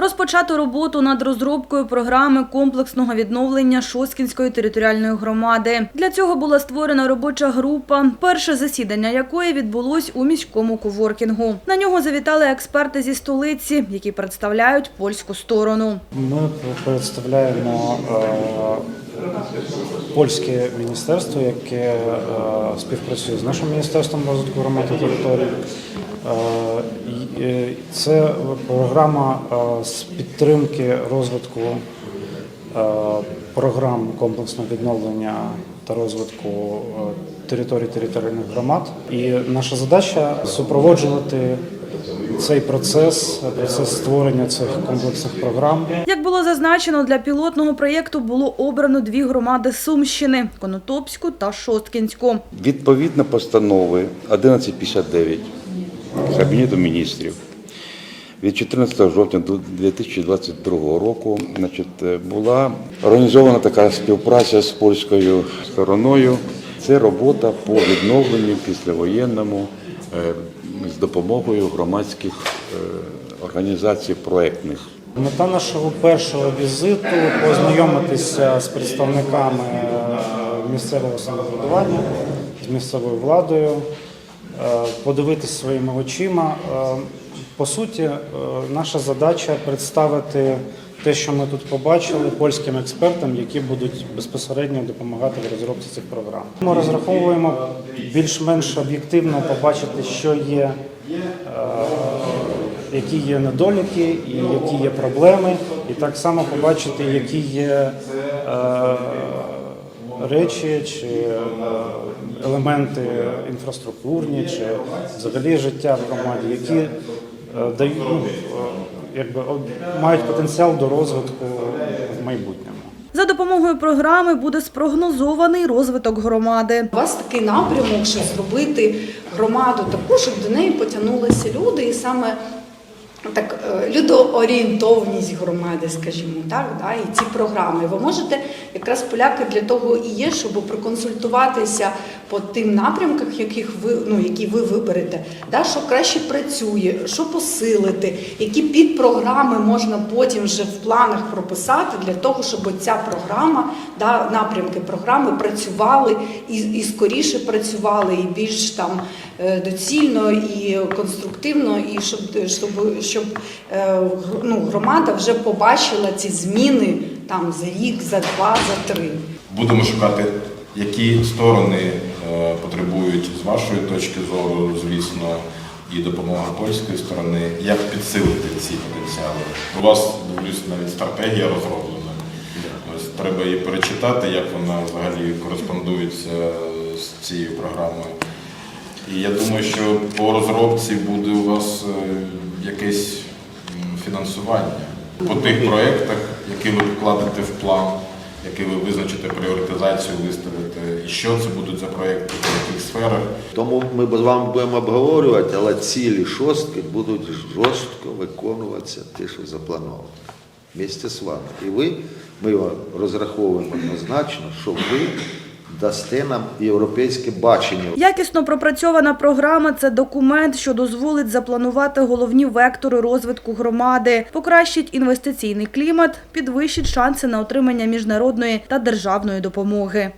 Розпочато роботу над розробкою програми комплексного відновлення Шоскінської територіальної громади. Для цього була створена робоча група, перше засідання якої відбулось у міському коворкінгу. На нього завітали експерти зі столиці, які представляють польську сторону. Ми представляємо е, польське міністерство, яке е, співпрацює з нашим міністерством розвитку громад і територій. Е, е, Це програма з підтримки розвитку програм комплексного відновлення та розвитку територій територіальних громад. І наша задача супроводжувати цей процес, процес створення цих комплексних програм. Як було зазначено, для пілотного проєкту було обрано дві громади Сумщини – Конотопську та Шосткінську. Відповідно постанови 1159 Кабінету міністрів від 14 жовтня 2022 року значить, е, була організована така співпраця з польською стороною. Це робота по відновленню післявоєнному е, з допомогою громадських е, організацій проектних. Мета нашого першого візиту познайомитися з представниками е, місцевого самоврядування, з місцевою владою, е, подивитися своїми очима. По суті, наша задача представити те, що ми тут побачили, польським експертам, які будуть безпосередньо допомагати в розробці цих програм. Ми розраховуємо більш-менш об'єктивно побачити, що є які є недоліки і які є проблеми, і так само побачити, які є е, речі чи е, елементи інфраструктурні, чи взагалі життя в громаді, які е, дають ну, е, якби мають потенціал до розвитку в майбутньому. За допомогою програми буде спрогнозований розвиток громади. У вас такий напрямок, щоб зробити громаду таку, щоб до неї потягнулися люди, і саме так е, людоорієнтовність громади, скажімо так, да, і ці програми. Ви можете якраз поляки для того і є, щоб проконсультуватися по тим напрямках, яких ви ну які ви виберете, да, що краще працює, що посилити, які підпрограми можна потім вже в планах прописати для того, щоб ця програма, да, напрямки програми працювали і, і скоріше працювали, і більш там доцільно і конструктивно, і щоб щоб, щоб е, ну, громада вже побачила ці зміни там за рік, за два, за три. Будемо шукати, які сторони е, потребують з вашої точки зору, звісно, і допомога польської сторони, як підсилити ці потенціали. У вас дивлюсь навіть стратегія розроблена. Ось треба її перечитати, як вона взагалі кореспондується з цією програмою. І я думаю, що по розробці буде у вас е, якесь фінансування по тих проєктах, які ви вкладете в план, які ви визначите пріоритизацію, виставите, і що це будуть за проєкти, в яких сферах. Тому ми з вами будемо обговорювати, але цілі шостки будуть жорстко виконуватися те, що заплановано. Місце з вами. І ви, ми розраховуємо однозначно, що ви дасте нам європейське бачення. Якісно пропрацьована програма – це документ, що дозволить запланувати головні вектори розвитку громади, покращить інвестиційний клімат, підвищить шанси на отримання міжнародної та державної допомоги.